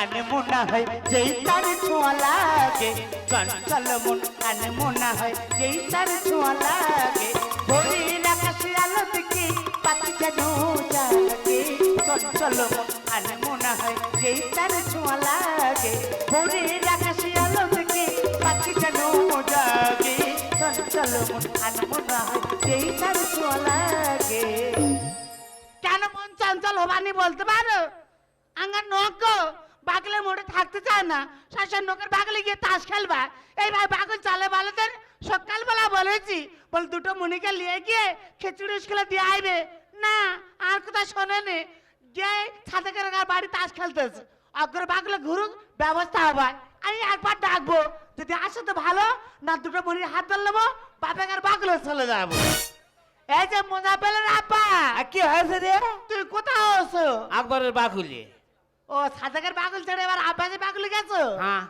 আনমোনা হয়, যেই তার ছোঁয়া লাগে। চঞ্চল মন আনমোনা হয়, যেই তার ছোঁয়া লাগে। ভোরের আকাশে আলো থেকে পাখি যেন জাগে। চঞ্চল মন আনমোনা হয়, যেই তার ছোঁয়া লাগে। ভোরের আকাশে আলো থেকে পাখি যেন জাগে। চঞ্চল মন আনমোনা হয়, যেই তার ছোঁয়া লাগে। কেন মন চঞ্চল হবানি বলতে পারো? আঙ্গার নখ বাগলে মোড়ে থাকতে চায় না। শাসন নখের বাগলে গিয়ে তাস খেলবা। এই ভাই বাগল চালে বালতেন সকালবেলা বলেছি বল দুটো মনিকে নিয়ে গিয়ে খিচুড়ি স্কুলে দিয়ে আইবে। না আর কথা শোনেনি গিয়ে ছাদে করে বাড়ি তাস খেলতেছে। অগ্র বাগলে ঘুরুক ব্যবস্থা হবে। আমি একবার ডাকবো। যদি আসে তো ভালো না দুটো মনির হাত ধরে নেব বাপেকার বাগলে চলে যাব। এই যে মোজা পেলেন আপা কি হয়েছে রে? তুই কোথাও আছো? আকবরের বাকুলে। ও সাদেকের পাগল ছেড়ে এবার আব্বাসে পাগলে গেছো? হ্যাঁ।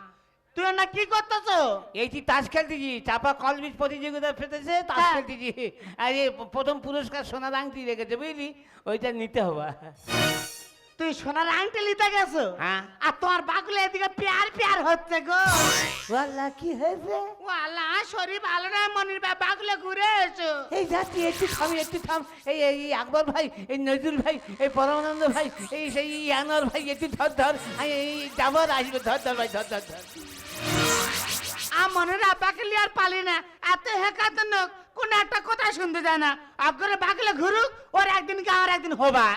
তুই না কি করতেছো? তুই তাস খেলতেছি চাপা কলবিজ প্রতিযোগিতা ফেটেছে তাস হ্যাঁ। খেলতেছি আর এই প্রথম পুরস্কার সোনার আংটি রেখেছে বুঝলি? ওইটা নিতে হবে। তুই সোনার আংটি নিতে গেছো? হ্যাঁ। আর তোমার পাগলে এদিকে প্যার প্যার হচ্ছে গো। ওয়াল্লা কি হয়েছে? ও আল্লাহ শরীর ভালো না মনির বা পাগলে ঘুরে এসো। এই যাচ্ছি একটু থাম একটু থাম। এই এই আকবর ভাই এই নজরুল ভাই এই পরমানন্দ ভাই এই সেই আনোয়ার ভাই একটু ধর ধর। এই যাবার আসবে ধর ধর ভাই ধর ধর ধর। আ মনের আব্বাকে লিয়ার পালি না। এত হেকাত নোক কোন একটা কথা শুনতে যায় না। বাগলে ঘুরুক ওর একদিন কি আমার একদিন হবা।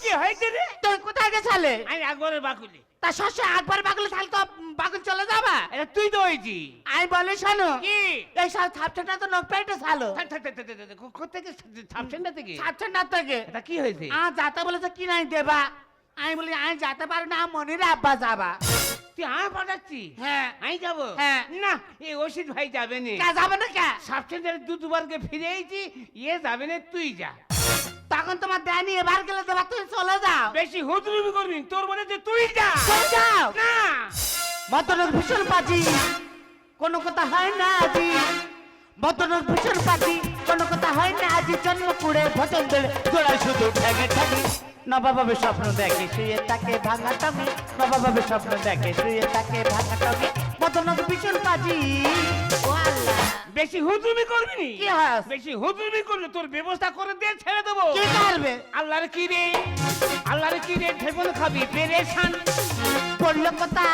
কি হয়েছে রে? তুই কোথায় গেছালে আমি বাকুলে তা একবার বাগলে তাহলে তো বাগল চলে যাবা? এটা তুই তো হয়েছি। আমি বলি শোনো কি? এই সব তো নখ পেটে ছালো। থাক, থাক, থাক, এটা কি হয়েছে? আ যাতে বলেছে কি নাই দেবা। আমি বলি আমি যেতে পারি না মনির আব্বা যাবা। তুই আমার পাঠাচ্ছি হ্যাঁ। আমি যাব? হ্যাঁ। না এই ওষুধ ভাই যাবে না। যাবে না কে? সাবসেন্টারে দু দুবারকে ফিরে এসেছি ইয়ে যাবে না তুই যা। তখন তোমার দেয়নি এবার গেলে দেবা তুমি চলে যাও। বেশি হুদরুমি করবি তোর মনে যে তুই যা। চলে যাও। না। মতনক ভীষণ পাজি কোনো কথা হয় না আজি। মতনক ভীষণ পাজি কোনো কথা হয় না আজি। জন্ম কুড়ে ভজন তোরা শুধু ঠেকে ঠেকে নবাবে স্বপ্ন দেখে, শুয়ে তাকে ভাঙা টমি। নবাবের স্বপ্ন দেখে, শুয়ে তাকে ভাঙা টমি। মতনক ভীষণ আল্লাহ বেশি হুদরুমি করবি নি? কি হয় বেশি হুদরুমি করলে তোর ব্যবস্থা করে দিয়ে ছেড়ে দেবো। কি করবে? আল্লাহর কি রে? আল্লাহর কি রে? ঠেকন খাবি পেরেশান। বলল কথা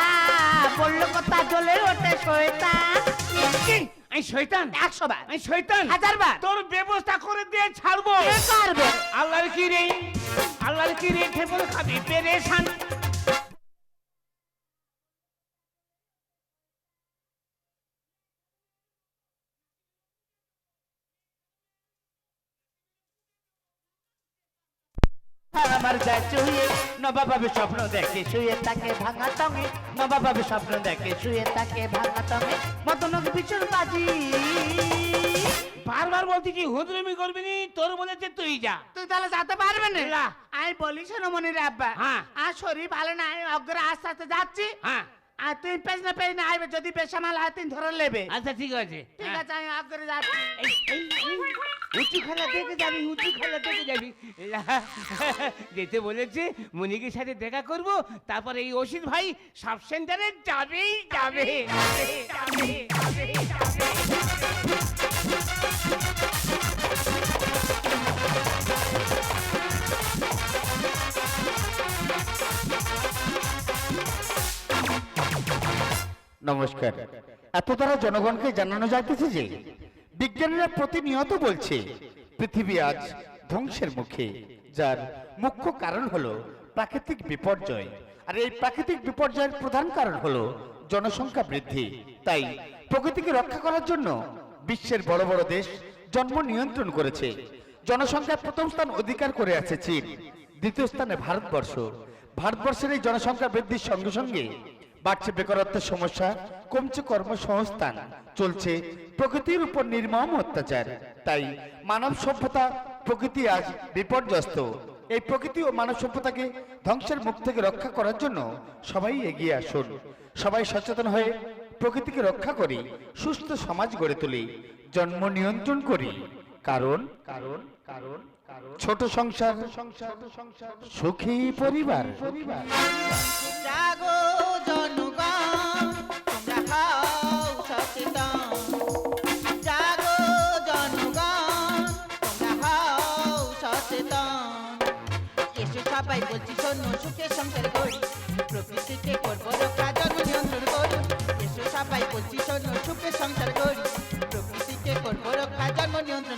বলল কথা জ্বলে ওঠে শয়তান। কি? আমি শয়তান? একশো বার। আমি শয়তান? হাজার বার। তোর ব্যবস্থা করে দিয়ে ছাড়বো। কি করবে? আল্লাহর কি রে? আল্লাহর কি রে? ঠেকন খাবি পেরেশান। আমার যায় চুয়ে নবাবে স্বপ্ন দেখে শুয়ে তাকে ভাঙা টঙে নবাবে স্বপ্ন দেখে শুয়ে তাকে ভাঙা টঙে মতনক ভীষণ পাজি বারবার বলছি কি হুদরুমি করবি নি? তোর বলেছে তুই যা। তুই তাহলে যেতে পারবে না? না। আমি বলি শোনো মনির আব্বা হ্যাঁ। আর শরীর ভালো না আমি অগ্রে আস্তে আস্তে যাচ্ছি। হ্যাঁ। আর তুই পেজ না পেজ না আইবে যদি বেসামাল হয় তুই ধরে নেবে। আচ্ছা ঠিক আছে। ঠিক হ্যাঁ। আছে আমি অগ্রে যাচ্ছি। এই, এই, এই, উঁচু খেলা দেখে যাবি, উঁচু খেলা দেখে যাবি যেতে বলেছে, মনিকের সাথে দেখা করব, তারপর এই ওষুধ ভাই সাব সেন্টারে যাবেই, যাবে। নমস্কার এত দ্বারা জনগণকে জানানো যাইতেছে যে বিজ্ঞানীরা প্রতিনিয়ত বলছে, পৃথিবী আজ ধ্বংসের মুখে, যার মুখ্য কারণ হলো প্রাকৃতিক বিপর্যয়। আর এই প্রাকৃতিক বিপর্যয়ের প্রধান কারণ হলো জনসংখ্যা বৃদ্ধি। তাই প্রকৃতিকে রক্ষা করার জন্য বিশ্বের বড় বড় দেশ জন্ম নিয়ন্ত্রণ করেছে। জনসংখ্যার প্রথম স্থান অধিকার করে আছে চীন, দ্বিতীয় স্থানে ভারতবর্ষ। ভারতবর্ষের এই জনসংখ্যা বৃদ্ধির সঙ্গে সঙ্গে বাড়ছে বেকারত্বের সমস্যা, কমছে কর্মসংস্থান, চলছে প্রকৃতির উপর নির্মম অত্যাচার। তাই মানব সভ্যতা প্রকৃতি আজ বিপর্যস্ত। এই প্রকৃতি ও মানব সভ্যতাকে ধ্বংসের মুখ থেকে রক্ষা করার জন্য সবাই এগিয়ে আসুন। সবাই সচেতন হয়ে প্রকৃতিকে রক্ষা করি, সুস্থ সমাজ গড়ে তুলি, জন্ম নিয়ন্ত্রণ করি। কারণ কারণ কারণ ছোট সংসার সুখী পরিবার। সবাই বলছি শোনো সুখে সংসার করি। প্রকৃতিকে করব রক্ষা জন্ম নিয়ন্ত্রণ করি। সবাই বলছি শোনো সুখে সংসার করি। প্রকৃতিকে করব রক্ষা জন্ম নিয়ন্ত্রণ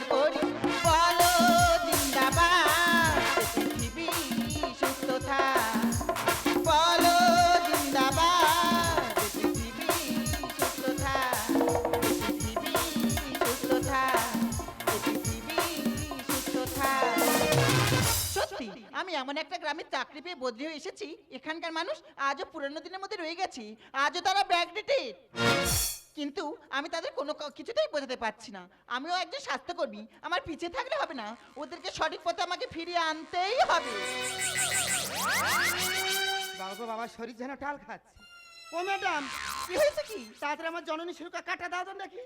এমন একটা গ্রামে চাকরি পেয়ে বদলি হয়ে এসেছি এখানকার মানুষ আজও পুরনো দিনের মধ্যে রয়ে গেছি আজও তারা ব্যাকডেটেড কিন্তু আমি তাদের কোনো কিছুতেই বোঝাতে পারছি না। আমিও একজন স্বাস্থ্যকর্মী আমার পিছিয়ে থাকলে হবে না ওদেরকে সঠিক পথে আমাকে ফিরিয়ে আনতেই হবে। বাবা বাবা শরীর যেন টাল খাচ্ছে। ও ম্যাডাম কি হয়েছে কি? তাড়াতাড়ি আমার জননী শুরুকা কাটা দাও তো নাকি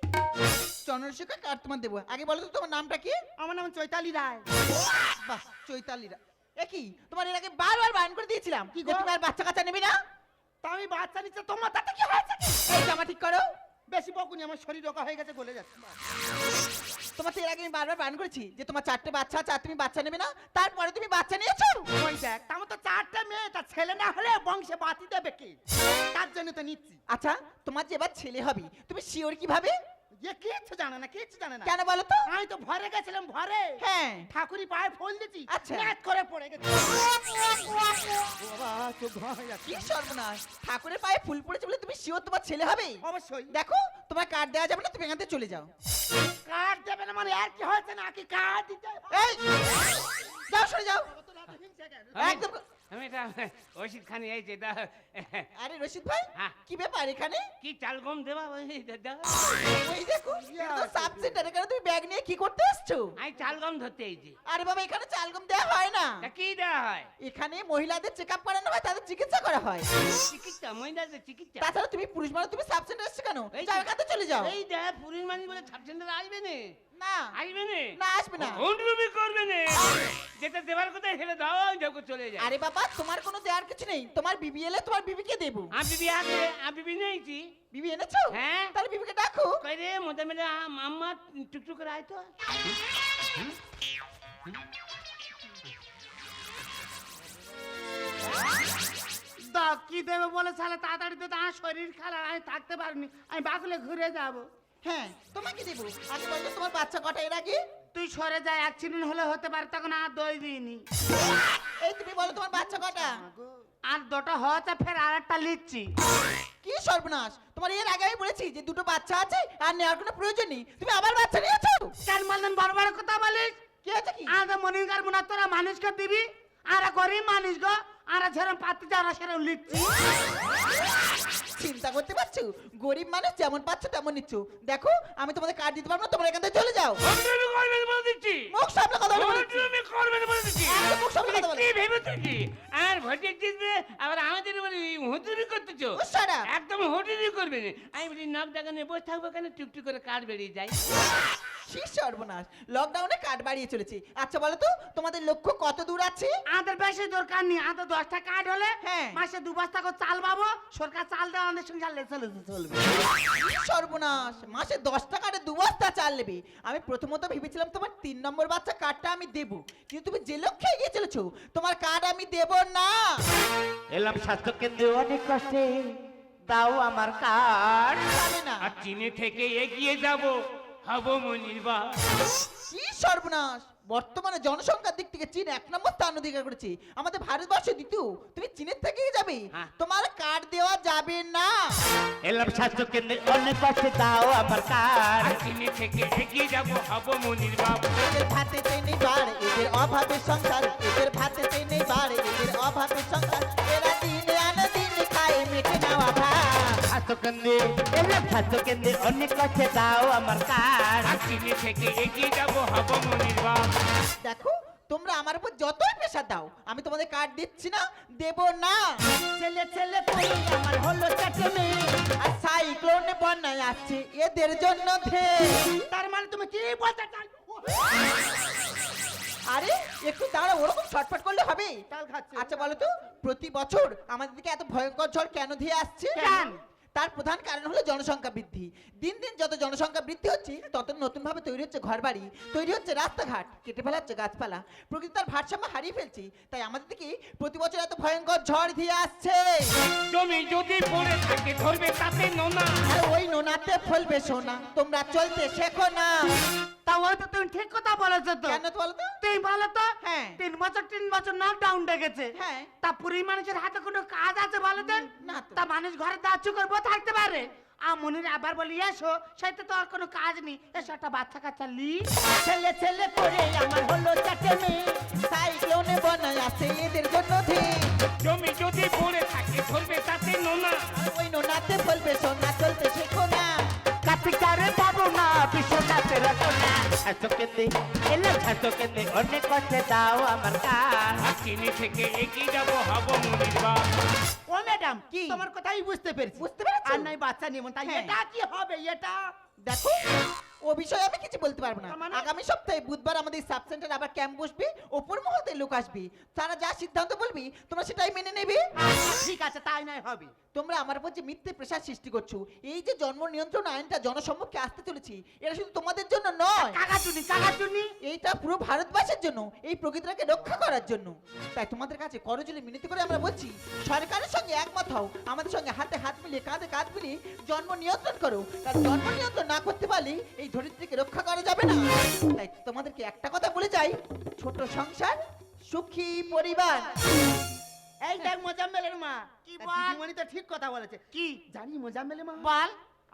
চন্দ্রশেখর কার তোমার দেবো। আগে বলো তো তোমার নামটা কি? আমার নাম চৈতালি রায়। বাহ চৈতালিরা এ কি? তোমার এর আগে বারবার বারণ করে দিয়েছিলাম। কি? তুমি আর বাচ্চা কাচ্চা নেবে না? তা আমি বাচ্চা নিচ্ছে তোমার তাতে কি হয়েছে? এই জামা ঠিক করো। বেশি বকুনি আমার শরীর রোগা হয়ে গেছে গলে যাচ্ছে। তোমার তো এর আগে আমি বারবার বারণ করেছি যে তোমার চারটে বাচ্চা আছে আর তুমি বাচ্চা নেবে না। তারপরে তুমি বাচ্চা নিয়েছো? দেখ তেমন তো চারটে মেয়ে তার ছেলে না হলে বংশে বাতি দেবে কি? তার জন্য তো নিচ্ছি। আচ্ছা তোমার যে এবার ছেলে হবে তুমি শিওর কীভাবে? কিচ্ছু জানে না কিচ্ছু জানে না। কেন বলো তো? আমি তো ভরে গেছিলাম ভরে। হ্যাঁ। ঠাকুরি পায়ে ফুল দিচ্ছি আচ্ছা। ম্যাচ করে পড়ে গেছে। বাবা চোখ ধোয়া কি সর্বনাশ। ঠাকুরের পায়ে ফুল পড়েছে বলে তুমি শিওর তোমার ছেলে হবে? অবশ্যই। দেখো তোমার কার্ড দেওয়া যাবে না তুমি এখান থেকে চলে যাও। কার্ড দেবে না মানে আর কি হয়েছে না কি কার্ড দিতে এই! যাও সরে যাও। একদম আমি এটা ওষুধ খানি এই দাও। আরে রশিদ ভাই হ্যাঁ। কি ব্যাপার এখানে? কি চাল গম দেবা? ওই দাও। দেখো তো সাব সেন্টার এখানে তুমি ব্যাগ নিয়ে কি করতে আসছো আমি চাল গম ধরতে এইছি আরে বাবা এখানে চালগম দেওয়া হয় না। কি দেওয়া হয়? এখানে মহিলাদের চেক আপ করানো হয় তাদের চিকিৎসা করা হয়। চিকিৎসা মহিলাদের চিকিৎসা? তাছাড়া তুমি পুরুষ মানুষ তুমি সাব সেন্টার এসছো কেন? এই যাও এখান চলে যাও। এই দেখ পুরুষ মানুষ বলে সাব সেন্টার আসবে না। না। আসবে না না আসবে না। হুন্ডরুমি করবে না যেটা দেবার কথা হেলে দাও যাও চলে যায় আরে বাবা তোমার কোনো দেওয়ার কিছু নেই। তোমার বিবি এলে তোমার বিবিকে দেবো। আমি বিবি আছে আমি বিবি নিয়েছি। বিবি এনেছো? হ্যাঁ। তাহলে বিবিকে ডাকো। কই রে মোটা মেলে আম্মা টুকটুক করে আয় তো। কি দেবে বলে সালে তাড়াতাড়ি তো আমার শরীর খারাপ আমি থাকতে পারিনি। আমি বাকুলে ঘুরে যাব। হ্যাঁ তোমাকে দেবো আগে বলতো তোমার বাচ্চা কটা এর আগে? তুই সরে যায় অ্যাক্সিডেন্ট হলে হতে পারে তখন আর দই দিইনি এই তুমি বলো তোমার বাচ্চা কটা? আর দুটো হচ্ছে ফের আর একটা লিখছি। কি সর্বনাশ? তোমার এর আগে আমি বলেছি যে দুটো বাচ্চা আছে আর নেওয়ার কোনো প্রয়োজন নেই। তুমি আবার বাচ্চা নিয়েছো? বললেন বড় বড় কথা বলিস? কি হয়েছে কি? আর মনিকার মনে তোরা মানুষকে দিবি? আর গরিব মানুষ গো আর যেরকম পাতি যারা সেরকম লিখছি। চিন্তা করতে পারছ? গরিব মানুষ যেমন পাচ্ছ তেমন নিচ্ছ। দেখো আমি তোমাদের কার্ড দিতে পারব না তোমরা এখান থেকে চলে যাও। হুন্ডরুমি করবে না বলে দিচ্ছি। মুখ সামনে কথা বলে। বলেছি। হুন্ডরুমি করবে না বলে দিচ্ছি। একদম মুখ সামনে কথা বলে। কি ভেবেছো কি আর ভোটে জিতবে আবার আমাদের বলে করতেছো? shut একদম করবে। না আমি বলি নখ ডাকানে বসে থাকব কেন? টুকটুক করে কাঠ বেরিয়ে যায়। কি সর্বনাশ। লকডাউনে কার্ড বাড়িয়ে চলেছে। আচ্ছা বলো তো তোমাদের লক্ষ্য কত দূর আছে? আমাদের বেশি দরকার নেই। আমাদের দশটা কার্ড হলে হ্যাঁ। মাসে দু বস্তা করে চাল পাবো। সরকার চাল দেওয়া আমাদের সংসার চলে চলবে। কি সর্বনাশ। মাসে দশ টাকার দু বস্তা চাল নেবে। আমি প্রথমত ভেবেছিলাম তোমার তিন নম্বর বাচ্চা কার্ডটা আমি দেবো। কিন্তু তুমি যে লক্ষ্যে এগিয়ে চলেছো তোমার কার্ড আমি দেব না। এলাম স্বাস্থ্য কেন্দ্রে অনেক কষ্টে। দাও আমার কার্ড যাবে না। আর চিনে থেকে এগিয়ে যাব। হব কি সর্বনাশ। বর্তমানে জনসংখ্যার দিক থেকে চীন এক নম্বর স্থান অধিকার করেছে। আমাদের ভারতবর্ষ দ্বিতীয়। তুমি চীনের থেকেই যাবে। হ্যাঁ। তোমার কার্ড দেওয়া যাবে না? এলাম স্বাস্থ্য কেন্দ্রে অনেক কষ্টে দাও আমার কার্ড আর চিনে থেকে এগিয়ে যাব এদের নেই বাড় এদের অভাবে সংসার। এদের নেই বাড় এদের অভাবে সংসার। এরা এলাম স্বাস্থ্য কেন্দ্রে অনেক কষ্টে দাও আমার কার্ড আর চিনে থেকে এগিয়ে যাব হব মনির্বা দেখো তোমরা আমার উপর যতই প্রেশার দাও আমি তোমাদের কার্ড দিচ্ছি না দেব না। ছেলে ছেলে করি আমার হলো চারটে মেয়ে। আর সাইক্লোন বন্যায় আসছে এদের জন্য ধে। তার মানে তুমি কি বলতে চাই? আরে একটু দাঁড়া ওরকম ছটফট করলে হবে। আচ্ছা বলো তো প্রতি বছর আমাদের দিকে এত ভয়ঙ্কর ঝড় কেন ধেয়ে আসছে? কেন? তার প্রধান কারণ হলো জনসংখ্যা বৃদ্ধি। দিন দিন যত জনসংখ্যা বৃদ্ধি হচ্ছে তত নতুনভাবে তৈরি হচ্ছে ঘরবাড়ি তৈরি হচ্ছে রাস্তাঘাট কেটে ফেলা হচ্ছে গাছপালা। প্রকৃতি তার ভারসাম্য হারিয়ে ফেলছি তাই আমাদের দিকে প্রতি বছর এত ভয়ঙ্কর ঝড় দিয়ে আসছে। জমি যদি পড়ে থাকে ধরবে তাতে নোনা। আর ওই নোনাতে ফলবে সোনা তোমরা চলতে শেখো না। তা ওই তো তুমি ঠিক কথা বলেছ তো। কেন তো বলো তো? তুই বলো তো হ্যাঁ। তিন বছর তিন বছর নকডাউন ডেকেছে হ্যাঁ। তা পুরী মানুষের হাতে কোনো কাজ আছে বলো তো? না তা। মানুষ ঘরে দাচ্ছু করব থাকতে পারে। আর মনির আবার বলি এসো সেটা তো আর কোনো কাজ নেই। এসো একটা বাচ্চা কাচ্চা লি। ছেলে ছেলে করে আমার হলো চারটে মেয়ে। সাইক্লোনে বনায় আছে এদের জন্য জমি যদি পড়ে থাকে ধরবে তাতে নোনা। ওই নোনাতে ফলবে সোনা ছাত্র কেন্দ্রে এলাম ছাত্র কেন্দ্রে অনেক কষ্টে দাও আমার কাজ। চিনি থেকে এগিয়ে যাব হব মনির বাপ। ও ম্যাডাম কি? তোমার কথাই বুঝতে পেরেছি। বুঝতে পেরেছি? আর নাই বাচ্চা নিমন তাই হ্যাঁ। এটা কি হবে এটা? দেখো। ও বিষয়ে আমি কিছু বলতে পারব না। মানে? আগামী সপ্তাহে বুধবার আমাদের সাব সেন্টার আবার ক্যাম্প বসবে ওপর লোক আসবে। তারা যা সিদ্ধান্ত বলবি তোমরা সেটাই মেনে নেবে। ঠিক আছে তাই হবে। তোমরা আমার উপর যে মিথ্যে প্রেশার সৃষ্টি করছ এই যে জন্ম নিয়ন্ত্রণ আইনটা জনসম্মুখে আসতে চলেছি এটা শুধু তোমাদের জন্য নয়। কাকাচুনি কাকাচুনি। এইটা পুরো ভারতবাসীর জন্য এই প্রকৃতিটাকে রক্ষা করার জন্য। তাই তোমাদের কাছে করজলে মিনতি করে আমরা বলছি সরকারের সঙ্গে একমত হও আমাদের সঙ্গে হাতে হাত মিলিয়ে কাঁধে কাঁধ মিলিয়ে জন্ম নিয়ন্ত্রণ করো। কারণ জন্ম নিয়ন্ত্রণ না করতে পারলে এই ধরিত্রীকে রক্ষা করা যাবে না। তাই তোমাদেরকে একটা কথা বলে যাই। ছোট সংসার সুখী পরিবার। এই দেখ মোজাম্মেলের মা। কি বল? দিদিমণি তো ঠিক কথা বলেছে। কি? জানি মোজাম্মেলের মা। বল।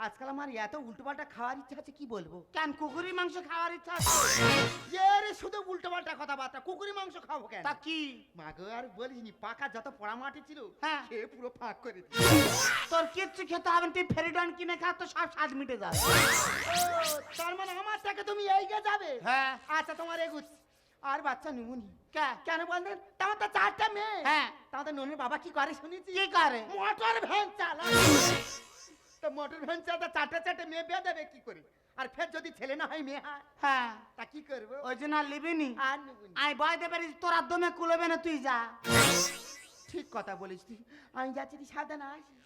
আজকাল আমার এত উল্টোপাল্টা খাওয়ার ইচ্ছা আছে কি বলব? কেন? কুকুরি মাংস খাওয়ার ইচ্ছা আছে? যে রে শুধু উল্টোপাল্টা কথাবার্তা। কুকুরি মাংস খাব কেন? তা কি? মা গো আর বলিসনি পাকা যত পোড়া মাটি ছিল হ্যাঁ। সে পুরো ফাঁক করে। তোর কিচ্ছু খেতে হবে না, তুই ফেরিডন কিনে খা তো সব স্বাদ মিটে যাবে। তার মানে আমার থেকে তুমি এইগে যাবে? হ্যাঁ। আচ্ছা তোমার এগুচ আর বাচ্চা নুমুনি। কে? কেন বললেন? তোমার তো চারটা মেয়ে। হ্যাঁ। তোমাদের ননের বাবা কি করে শুনেছি? কি করে? মোটর ভ্যান চালায়। তো মোটর ভ্যান চারটে চারটে মেয়ে বিয়ে দেবে কি করে? আর ফের যদি ছেলে না হয় মেয়ে হয়? হ্যাঁ। তা কি করব? ওই জন্য আর লিবিনি আর নুমুনি আই বয় দে পারিস তোরা দমে কুলবে না তুই যা। ঠিক কথা বলিস তুই। আমি যাচ্ছি তুই সাবধানে আসিস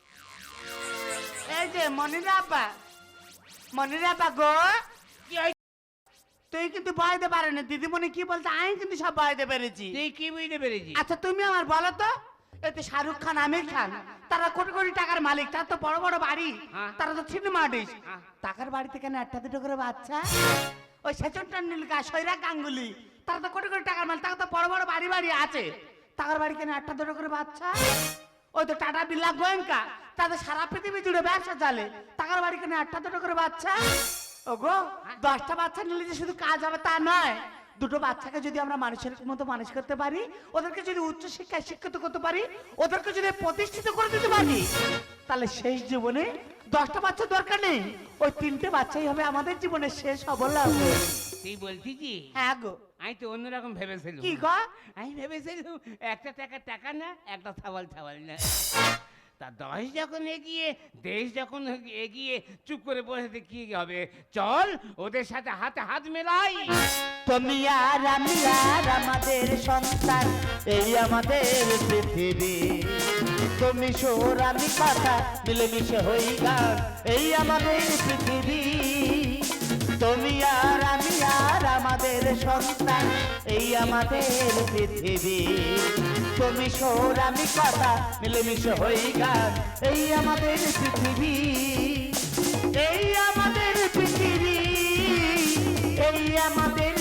এই যে মনিরাব্বা মনিরাব্বা গো। কি হয়েছে? তুই কিন্তু বয় দে পারে না। দিদিমণি কি বলতে আমি কিন্তু সব বয় দে পেরেছি। তুই কি বুঝতে পেরেছি আচ্ছা তুমি আমার বলো তো। এতে শাহরুখ খান আমির খান তারা কোটি কোটি টাকার মালিক তার তো বড় বড় বাড়ি হ্যাঁ। তারা তো সিনেমা আর্টিস্ট হ্যাঁ। টাকার বাড়িতে কেন একটা দুটো করে বাচ্চা? ওই সেচন টেন্ডুলকার সৈরাগ গাঙ্গুলি তারা তো কোটি কোটি টাকার মালিক তারা তো বড় বড় বাড়ি বাড়ি আছে। টাকার বাড়ি কেন একটা দুটো করে বাচ্চা? ওই তো টাটা বিল্লা গোয়েঙ্কা তাদের সারা পৃথিবী জুড়ে ব্যবসা চলে। টাকার বাড়ি কেন একটা দুটো করে বাচ্চা? ওগো দশটা বাচ্চা নিলে যে শুধু কাজ হবে তা নয়। দুটো বাচ্চাকে যদি আমরা মানুষের মতো মানুষ করতে পারি ওদেরকে যদি উচ্চ শিক্ষায় শিক্ষিত করতে পারি ওদেরকে যদি প্রতিষ্ঠিত করে দিতে পারি তাহলে শেষ জীবনে দশটা বাচ্চা দরকার নেই। ওই তিনটে বাচ্চাই হবে আমাদের জীবনে শেষ অবলম্ব তুই বলছিস হ্যাঁ গো। আমি তো অন্যরকম ভেবেছিলাম। কি গো? আমি ভেবেছিলাম একটা টাকা টাকা না একটা থাবাল থাবাল না। তা দশ যখন এগিয়ে, দেশ যখন এগিয়ে, চুপ করে বসে কি হবে? চল, ওদের সাথে হাতে হাত মেলাই। তুমি আর আমি আর আমাদের সন্তান, এই আমাদের পৃথিবী। তুমি সুর, আমি কথা, মিলেমিশে হই গান, এই আমাদের পৃথিবী। তুমি আর সন্তান, এই আমাদের পৃথিবী। তুমি সুর, আমি কথা, মিলেমিশে হই গান। এই আমাদের পৃথিবী, এই আমাদের পৃথিবী, এই আমাদের